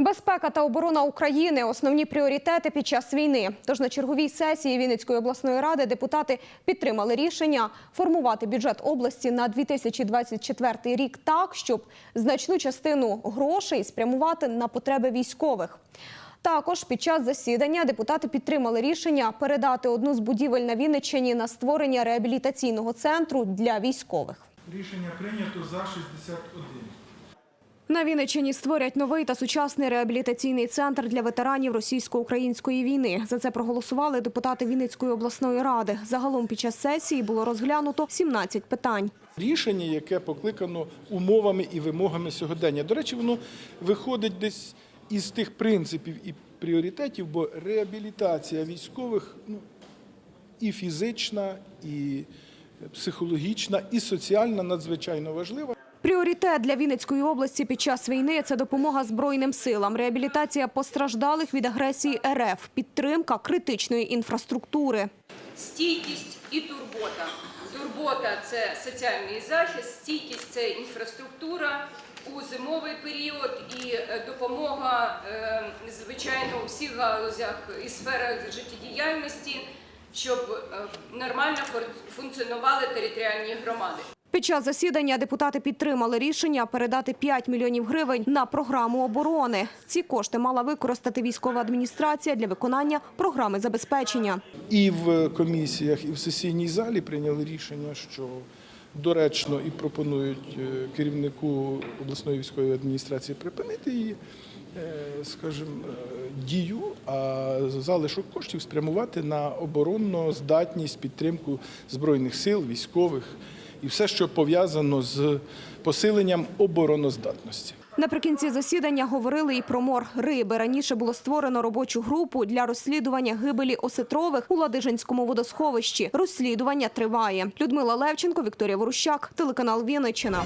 Безпека та оборона України основні пріоритети під час війни. Тож на черговій сесії Вінницької обласної ради депутати підтримали рішення формувати бюджет області на 2024 рік так, щоб значну частину грошей спрямувати на потреби військових. Також під час засідання депутати підтримали рішення передати одну з будівель на Вінниччині на створення реабілітаційного центру для військових. Рішення прийнято за 61. На Вінниччині створять новий та сучасний реабілітаційний центр для ветеранів російсько-української війни. За це проголосували депутати Вінницької обласної ради. Загалом під час сесії було розглянуто 17 питань. Рішення, яке покликано умовами і вимогами сьогодення. До речі, воно виходить десь із тих принципів і пріоритетів, бо реабілітація військових ну, і фізична, і психологічна, і соціальна надзвичайно важлива. Пріоритет для Вінницької області під час війни це допомога збройним силам, реабілітація постраждалих від агресії РФ, підтримка критичної інфраструктури. Стійкість і турбота. Турбота це соціальний захист, стійкість це інфраструктура у зимовий період і е, допомога, е, звичайно, у всіх галузях і сферах життєдіяльності, щоб е, нормально функціонували територіальні громади. Під час засідання депутати підтримали рішення передати 5 мільйонів гривень на програму оборони. Ці кошти мала використати військова адміністрація для виконання програми забезпечення. І в комісіях, і в сесійній залі прийняли рішення, що доречно і пропонують е, керівнику обласної військової адміністрації припинити її, е, скажімо, е, дію, а залишок коштів спрямувати на оборонну здатність, підтримку збройних сил, військових і все, що пов'язано з посиленням обороноздатності. Наприкінці засідання говорили і про мор риби. Раніше було створено робочу групу для розслідування гибелі осетрових у Ладижинському водосховищі. Розслідування триває. Людмила Левченко, Вікторія Ворущак, телеканал Вінниччина.